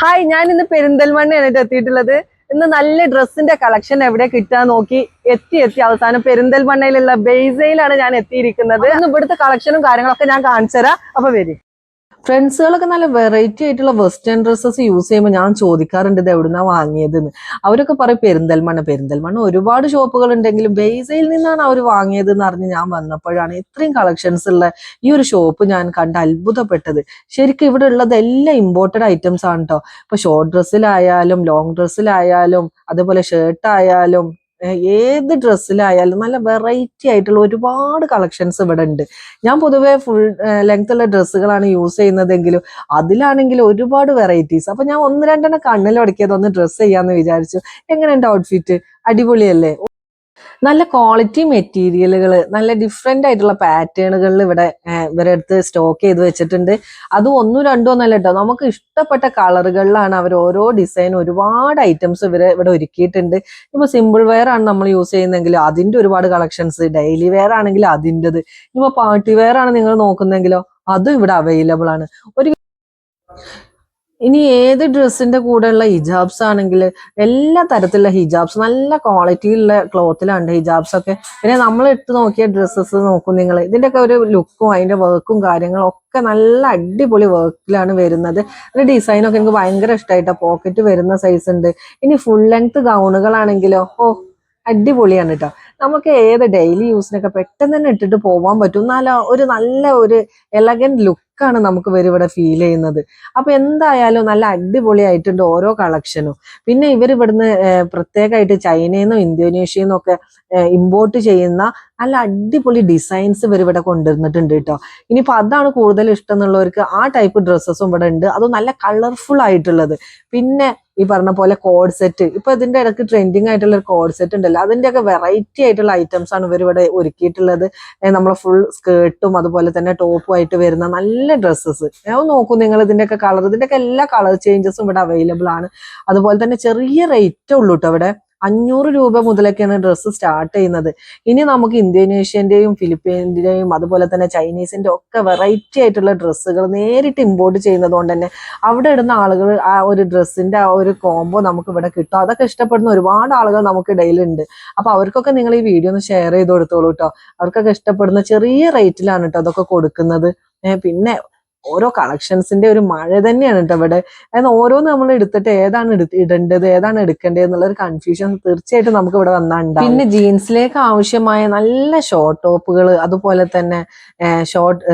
Hi ഞാൻ ഇന്ന് പെരിന്തൽമണ്ണയാണ് എത്തിയിട്ടുള്ളത്. ഇന്ന് നല്ല ഡ്രസ്സിന്റെ കളക്ഷൻ എവിടെ കിട്ടാൻ നോക്കി എത്തി എത്തി. അവസാനം പെരിന്തൽമണ്ണയിലുള്ള ബെയ്സയിലാണ് ഞാൻ എത്തിയിരിക്കുന്നത്. ഇന്ന് ഇവിടുത്തെ കളക്ഷനും കാര്യങ്ങളൊക്കെ ഞാൻ കാണിച്ചു തരാം അപ്പൊ വരി. ഫ്രണ്ട്സുകളൊക്കെ നല്ല വെറൈറ്റി ആയിട്ടുള്ള വെസ്റ്റേൺ ഡ്രസ്സസ് യൂസ് ചെയ്യുമ്പോൾ ഞാൻ ചോദിക്കാറുണ്ട് ഇത് എവിടുന്നാ വാങ്ങിയതെന്ന്. അവരൊക്കെ പറയും പെരിന്തൽമണ്ണ പെരിന്തൽമണ്ണ ഒരുപാട് ഷോപ്പുകൾ ഉണ്ടെങ്കിലും ബേസയിൽ നിന്നാണ് അവർ വാങ്ങിയത് എന്ന് അറിഞ്ഞ് ഞാൻ വന്നപ്പോഴാണ് ഇത്രയും കളക്ഷൻസ് ഉള്ള ഈ ഒരു ഷോപ്പ് ഞാൻ കണ്ട് അത്ഭുതപ്പെട്ടത്. ശരിക്കും ഇവിടെ ഉള്ളത് എല്ലാം ഇമ്പോർട്ടഡ് ഐറ്റംസ് ആണ് കേട്ടോ ഇപ്പൊ ഷോർട്ട് ഡ്രസ്സിലായാലും ലോങ് ഡ്രസ്സിലായാലും അതുപോലെ ഷർട്ട് ആയാലും ഏഹ് ഏത് ഡ്രസ്സിലായാലും നല്ല വെറൈറ്റി ആയിട്ടുള്ള ഒരുപാട് കളക്ഷൻസ് ഇവിടെ ഉണ്ട്. ഞാൻ പൊതുവേ ഫുൾ ലെങ്ത് ഉള്ള ഡ്രസ്സുകളാണ് യൂസ് ചെയ്യുന്നതെങ്കിലും അതിലാണെങ്കിൽ ഒരുപാട് വെറൈറ്റീസ് അപ്പൊ ഞാൻ ഒന്ന് രണ്ടെണ്ണം കണ്ണിലൊടക്കിയത് ഒന്ന് ഡ്രസ്സ് ചെയ്യാന്ന് വിചാരിച്ചു. എങ്ങനെയുണ്ട് ഔട്ട്ഫിറ്റ് അടിപൊളിയല്ലേ? നല്ല ക്വാളിറ്റി മെറ്റീരിയലുകൾ നല്ല ഡിഫറെന്റ് ആയിട്ടുള്ള പാറ്റേണുകളിൽ ഇവിടെ ഇവരെ അടുത്ത് സ്റ്റോക്ക് ചെയ്ത് വെച്ചിട്ടുണ്ട്. അത് ഒന്നും രണ്ടോ എന്നല്ല കേട്ടോ നമുക്ക് ഇഷ്ടപ്പെട്ട കളറുകളിലാണ് അവർ ഓരോ ഡിസൈൻ ഒരുപാട് ഐറ്റംസ് ഇവർ ഇവിടെ ഒരുക്കിയിട്ടുണ്ട്. ഇപ്പൊ സിമ്പിൾ വെയർ ആണ് നമ്മൾ യൂസ് ചെയ്യുന്നതെങ്കിൽ അതിന്റെ ഒരുപാട് കളക്ഷൻസ് ഡെയിലി വെയർ ആണെങ്കിൽ അതിന്റെത്. ഇപ്പൊ പാർട്ടി വെയർ ആണ് നിങ്ങൾ നോക്കുന്നതെങ്കിലോ അതും ഇവിടെ അവൈലബിൾ ആണ്. ഒരു ഇനി ഏത് ഡ്രസ്സിന്റെ കൂടെയുള്ള ഹിജാബ്സ് ആണെങ്കിൽ എല്ലാ തരത്തിലുള്ള ഹിജാബ്സ് നല്ല ക്വാളിറ്റിയുള്ള ക്ലോത്തിലാണ് ഹിജാബ്സ് ഒക്കെ. പിന്നെ നമ്മൾ ഇട്ട് നോക്കിയ ഡ്രസ്സസ് നോക്കും നിങ്ങൾ ഇതിന്റെയൊക്കെ ഒരു ലുക്കും അതിന്റെ വർക്കും കാര്യങ്ങളും ഒക്കെ നല്ല അടിപൊളി വർക്കിലാണ് വരുന്നത്. അതിന്റെ ഡിസൈനൊക്കെ എനിക്ക് ഭയങ്കര ഇഷ്ടമായിട്ട് പോക്കറ്റ് വരുന്ന സൈസ് ഉണ്ട്. ഇനി ഫുൾ ലെങ്ത് ഗൗണുകളാണെങ്കിലോ? ഓ അടിപൊളിയാണ് കേട്ടോ നമുക്ക് ഏത് ഡെയിലി യൂസിനൊക്കെ പെട്ടെന്ന് തന്നെ ഇട്ടിട്ട് പോകാൻ പറ്റും. എന്നാലോ ഒരു നല്ല ഒരു എലഗന്റ് ലുക്കാണ് നമുക്ക് ഇവർ ഇവിടെ ഫീൽ ചെയ്യുന്നത്. അപ്പൊ എന്തായാലും നല്ല അടിപൊളിയായിട്ടുണ്ട് ഓരോ കളക്ഷനും പിന്നെ ഇവർ ഇവിടുന്ന് പ്രത്യേകമായിട്ട് ചൈനയിൽ ഇന്തോനേഷ്യയിൽ നിന്നും ഒക്കെ ഇമ്പോർട്ട് ചെയ്യുന്ന നല്ല അടിപൊളി ഡിസൈൻസ് ഇവർ ഇവിടെ കൊണ്ടുവന്നിട്ടുണ്ട് കേട്ടോ. ഇനിയിപ്പോൾ അതാണ് കൂടുതൽ ഇഷ്ടം എന്നുള്ളവർക്ക് ആ ടൈപ്പ് ഡ്രസ്സസും ഇവിടെ ഉണ്ട്. അതും നല്ല കളർഫുൾ ആയിട്ടുള്ളത്. പിന്നെ ഈ പറഞ്ഞ പോലെ കോഡ് സെറ്റ് ഇപ്പൊ ഇതിന്റെ ഇടയ്ക്ക് ട്രെൻഡിങ് ആയിട്ടുള്ള ഒരു കോഡ് സെറ്റ് ഉണ്ടല്ലോ. അതിന്റെയൊക്കെ വെറൈറ്റി ആയിട്ടുള്ള ഐറ്റംസ് ആണ് ഇവർ ഇവിടെ ഒരുക്കിയിട്ടുള്ളത്. നമ്മളെ ഫുൾ സ്കേർട്ടും അതുപോലെ തന്നെ ടോപ്പും ആയിട്ട് വരുന്ന നല്ല ഡ്രസ്സസ് ഞാൻ നോക്കൂ നിങ്ങൾ ഇതിന്റെ ഇതിന്റെയൊക്കെ കളർ ഇതിന്റെ ഇതിന്റെയൊക്കെ എല്ലാ കളർ ചേഞ്ചസും ഇവിടെ അവൈലബിൾ ആണ്. അതുപോലെ തന്നെ ചെറിയ റേറ്റേ ഉള്ളൂ കേട്ടോ ഇവിടെ. അഞ്ഞൂറ് രൂപ മുതലൊക്കെയാണ് ഡ്രസ്സ് സ്റ്റാർട്ട് ചെയ്യുന്നത്. ഇനി നമുക്ക് ഇന്തോനേഷ്യന്റെയും ഫിലിപ്പീൻസിന്റെയും അതുപോലെ തന്നെ ചൈനീസിന്റെ ഒക്കെ വെറൈറ്റി ആയിട്ടുള്ള ഡ്രസ്സുകൾ നേരിട്ട് ഇമ്പോർട്ട് ചെയ്യുന്നത് കൊണ്ട് തന്നെ അവിടെ ഇടുന്ന ആളുകൾ ആ ഒരു ഡ്രസ്സിന്റെ ആ ഒരു കോംബോ നമുക്ക് ഇവിടെ കിട്ടും. അതൊക്കെ ഇഷ്ടപ്പെടുന്ന ഒരുപാട് ആളുകൾ നമുക്ക് ഇടയിലുണ്ട് അപ്പോൾ അവർക്കൊക്കെ നിങ്ങൾ ഈ വീഡിയോ ഒന്ന് ഷെയർ ചെയ്ത് കൊടുത്തോളൂ കേട്ടോ അവർക്കൊക്കെ ഇഷ്ടപ്പെടുന്ന ചെറിയ റേറ്റിലാണ് കേട്ടോ അതൊക്കെ കൊടുക്കുന്നത്. പിന്നെ ഓരോ കളക്ഷൻസിന്റെ ഒരു മഴ തന്നെയാണ് കേട്ടോ ഇവിടെ. അതായത് ഓരോന്ന് നമ്മൾ എടുത്തിട്ട് ഏതാണ് ഇടേണ്ടത് ഏതാണ് എടുക്കേണ്ടത് എന്നുള്ള ഒരു കൺഫ്യൂഷൻ തീർച്ചയായിട്ടും നമുക്ക് ഇവിടെ വന്നാൽ പിന്നെ ജീൻസിലേക്ക് ആവശ്യമായ നല്ല ഷോർട്ട് ടോപ്പുകൾ അതുപോലെ തന്നെ ഷോർട്ട്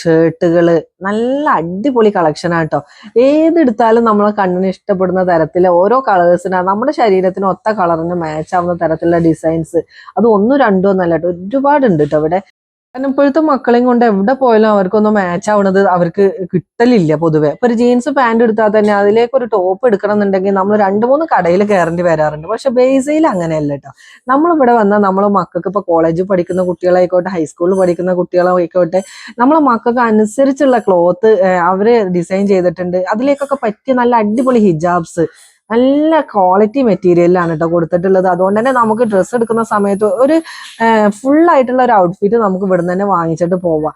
ഷർട്ടുകൾ നല്ല അടിപൊളി കളക്ഷൻ ആട്ടോ ഏതെടുത്താലും നമ്മളെ കണ്ണിന് ഇഷ്ടപ്പെടുന്ന തരത്തിലെ ഓരോ കളേഴ്സിന് നമ്മുടെ ശരീരത്തിന് ഒത്ത കളറിന് മാച്ച് ആവുന്ന തരത്തിലുള്ള ഡിസൈൻസ് അത് ഒന്നും രണ്ടോ എന്നല്ല കേട്ടോ ഒരുപാടുണ്ട് കേട്ടോ ഇവിടെ. കാരണം ഇപ്പോഴത്തെ മക്കളെയും കൊണ്ട് എവിടെ പോയാലും അവർക്കൊന്നും മാച്ച് ആവണത് അവർക്ക് കിട്ടലില്ല പൊതുവെ. ഇപ്പൊ ഒരു ജീൻസ് പാന്റ് എടുത്താൽ തന്നെ അതിലേക്ക് ഒരു ടോപ്പ് എടുക്കണം എന്നുണ്ടെങ്കിൽ നമ്മൾ രണ്ട് മൂന്ന് കടയിൽ കയറേണ്ടി വരാറുണ്ട്. പക്ഷെ ബേസയിൽ അങ്ങനെയല്ല കേട്ടോ. നമ്മളിവിടെ വന്നാൽ നമ്മൾ മക്കൾക്ക് ഇപ്പൊ കോളേജിൽ പഠിക്കുന്ന കുട്ടികളായിക്കോട്ടെ ഹൈസ്കൂളിൽ പഠിക്കുന്ന കുട്ടികളായിക്കോട്ടെ നമ്മളെ മക്കൾക്ക് അനുസരിച്ചുള്ള ക്ലോത്ത് അവർ ഡിസൈൻ ചെയ്തിട്ടുണ്ട്. അതിലേക്കൊക്കെ പറ്റിയ നല്ല അടിപൊളി ഹിജാബ്സ് നല്ല ക്വാളിറ്റി മെറ്റീരിയലാണ് കേട്ടോ കൊടുത്തിട്ടുള്ളത്. അതുകൊണ്ട് തന്നെ നമുക്ക് ഡ്രസ്സ് എടുക്കുന്ന സമയത്ത് ഒരു ഫുൾ ആയിട്ടുള്ള ഒരു ഔട്ട്ഫിറ്റ് നമുക്ക് ഇവിടുന്ന് തന്നെ വാങ്ങിച്ചിട്ട് പോവാം.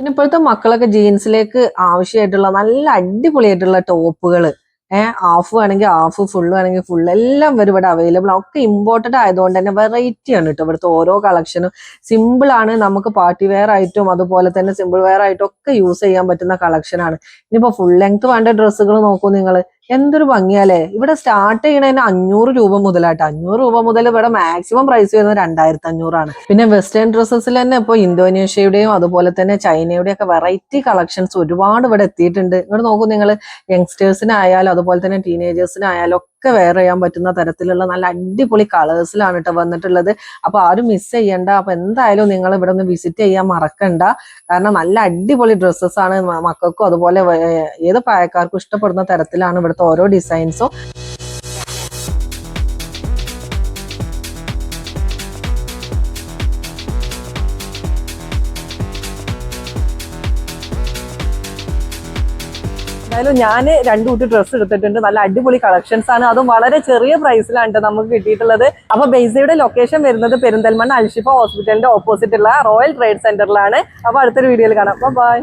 പിന്നെ ഇപ്പോഴത്തെ മക്കളൊക്കെ ജീൻസിലേക്ക് ആവശ്യമായിട്ടുള്ള നല്ല അടിപൊളിയായിട്ടുള്ള ടോപ്പുകൾ ഏഹ് ഹാഫ് വേണമെങ്കിൽ ഹാഫ് ഫുൾ വേണമെങ്കിൽ ഫുൾ എല്ലാം വരും ഇവിടെ അവൈലബിൾ ഒക്കെ ഇമ്പോർട്ടഡ് ആയതുകൊണ്ട് തന്നെ വെറൈറ്റി ആണ് കേട്ടോ ഇവിടുത്തെ ഓരോ കളക്ഷനും സിമ്പിൾ ആണ് നമുക്ക് പാർട്ടി വെയർ ആയിട്ടും അതുപോലെ തന്നെ സിമ്പിൾ വെയർ ആയിട്ടും ഒക്കെ യൂസ് ചെയ്യാൻ പറ്റുന്ന കളക്ഷനാണ് ആണ്. ഇനിയിപ്പോ ഫുൾ ലെങ്ത് വേണ്ട ഡ്രസ്സുകൾ നോക്കൂ നിങ്ങൾ എന്തൊരു ഭംഗിയാലേ ഇവിടെ സ്റ്റാർട്ട് ചെയ്യണതിന് അഞ്ഞൂറ് രൂപ മുതലായിട്ട് അഞ്ഞൂറ് രൂപ മുതൽ ഇവിടെ മാക്സിമം പ്രൈസ് വരുന്നത് രണ്ടായിരത്തി അഞ്ഞൂറാണ് പിന്നെ വെസ്റ്റേൺ ഡ്രസ്സസിൽ തന്നെ ഇപ്പോൾ ഇന്തോനേഷ്യയുടെയും അതുപോലെ തന്നെ ചൈനയുടെയും ഒക്കെ വെറൈറ്റി കളക്ഷൻസ് ഒരുപാട് ഇവിടെ എത്തിയിട്ടുണ്ട്. ഇങ്ങോട്ട് നോക്കൂ നിങ്ങൾ യങ്സ്റ്റേഴ്സിനായാലും അതുപോലെ തന്നെ ടീനേജേഴ്സിനായാലും ഒക്കെ വെയർ ചെയ്യാൻ പറ്റുന്ന തരത്തിലുള്ള നല്ല അടിപൊളി കളേഴ്സിലാണ് കേട്ടോ വന്നിട്ടുള്ളത്. അപ്പൊ ആരും മിസ് ചെയ്യണ്ട. അപ്പൊ എന്തായാലും നിങ്ങൾ ഇവിടെ ഒന്ന് വിസിറ്റ് ചെയ്യാൻ മറക്കണ്ട. കാരണം നല്ല അടിപൊളി ഡ്രസ്സസ് ആണ്. മക്കൾക്കും അതുപോലെ ഏത് പ്രായക്കാർക്കും ഇഷ്ടപ്പെടുന്ന തരത്തിലാണ് ഇവിടുത്തെ ഓരോ ഡിസൈൻസും എന്തായാലും ഞാൻ രണ്ടു കൂട്ടി ഡ്രസ്സ് എടുത്തിട്ടുണ്ട്. നല്ല അടിപൊളി കളക്ഷൻസ് ആണ്. അതും വളരെ ചെറിയ പ്രൈസിലാണ് നമുക്ക് കിട്ടിയിട്ടുള്ളത്. അപ്പൊ ബേസയുടെ ലൊക്കേഷൻ വരുന്നത് പെരിന്തൽമണ്ണ അൽഷിഫ ഹോസ്പിറ്റലിന്റെ ഓപ്പോസിറ്റ് ഉള്ള റോയൽ ട്രേഡ് സെന്ററിലാണ് അപ്പൊ അടുത്തൊരു വീഡിയോയിൽ കാണാം. ബൈ